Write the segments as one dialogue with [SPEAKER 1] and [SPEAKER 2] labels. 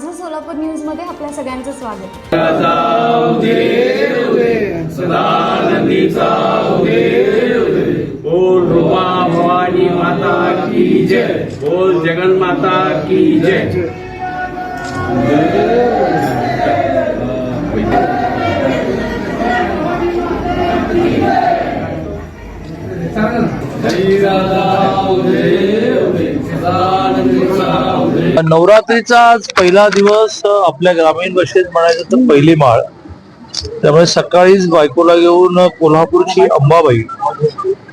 [SPEAKER 1] सोलापूर न्यूजमध्ये आपल्या सगळ्यांचं स्वागत
[SPEAKER 2] बोल रूपा भवानी माता की जय बोल जगन माता की जय राधा उदय उदय
[SPEAKER 3] नवरात्रीचा आज पहिला दिवस आपल्या ग्रामीण भाषेत म्हणायचं तर पहिली माळ. त्यामुळे सकाळीच बायकोला घेऊन कोल्हापूरची अंबाबाई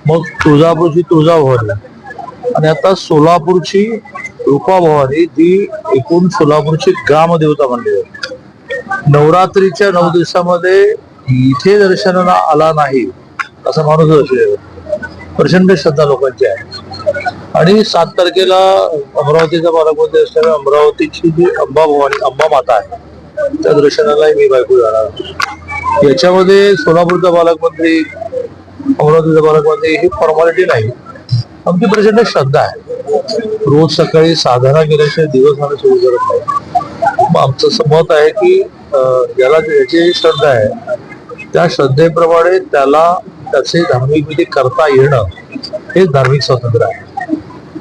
[SPEAKER 3] मग तुळजापूरची तुळजाभवानी आणि आता सोलापूरची रूपाभवानी जी एकूण सोलापूरची ग्रामदेवता म्हणली जाते नवरात्रीच्या नऊ दिवसामध्ये इथे दर्शनाला आला नाही असा माणूस दर्शन प्रचंड श्रद्धा लोकांची आहे. आणि सात तारखेला अमरावतीचा पालकमंत्री असल्यामुळे अमरावतीची जी अंबा भवानी अंबा माता आहे त्या दर्शनालाही मी बायको जाणार याच्यामध्ये सोलापूरचा पालकमंत्री अमरावतीचा पालकमंत्री ही फॉर्मॅलिटी नाही. आमची प्रचंड श्रद्धा आहे. रोज सकाळी साधना केल्याशिवाय दिवस आम्ही सुरू करत नाही. मग आमचं असं मत आहे की ज्याला ज्याची श्रद्धा आहे त्या श्रद्धेप्रमाणे त्याला त्याचे धार्मिक विधी करता येणं हे धार्मिक स्वातंत्र्य आहे.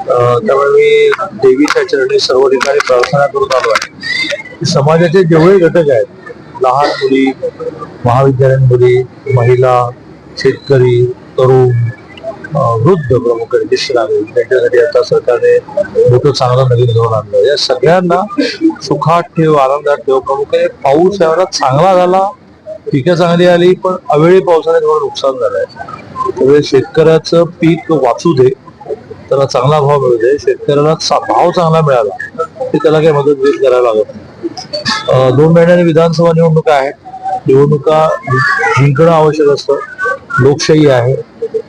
[SPEAKER 3] त्यामुळे मी देवीच्या चरणी सर्व ठिकाणी प्रार्थना करून आलो आहे. समाजाचे जेवढे घटक आहेत लहान मुली महाविद्यालयीन मुली महिला शेतकरी तरुण वृद्ध प्रमुख ज्येष्ठ नागरिक त्यांच्यासाठी आता सरकारने मोठं चांगलं नवीन धोरण आणलं. या सगळ्यांना सुखात ठेव आनंदात ठेव. प्रमुखाने पाऊस यावेळेला चांगला झाला पिकं चांगली आली पण अवेळी पावसाने थोडं नुकसान झालंय. त्यामुळे शेतकऱ्याचं पीक वाचू दे. त्याला चांगला भाव मिळू दे. शेतकऱ्याला भाव चांगला मिळाला की त्याला काही मदत घेत करायला लागत नाही. दोन महिन्याने विधानसभा निवडणुका आहेत. निवडणुका जिंकणं आवश्यक असतं. लोकशाही आहे.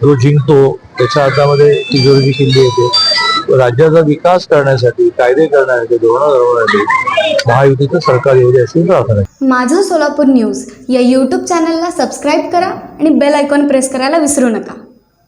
[SPEAKER 3] जो जिंकतो त्याच्या हातामध्ये तिजोरीची किल्ली येते. राज्याचा विकास करण्यासाठी कायदे करण्यासाठी धोरणं ठरवण्यासाठी महायुतीचं सरकार येऊ दे अशी प्रार्थना आहे.
[SPEAKER 1] माझं सोलापूर न्यूज या यूट्यूब चॅनलला सबस्क्राईब करा आणि बेल आयकॉन प्रेस करायला विसरू नका.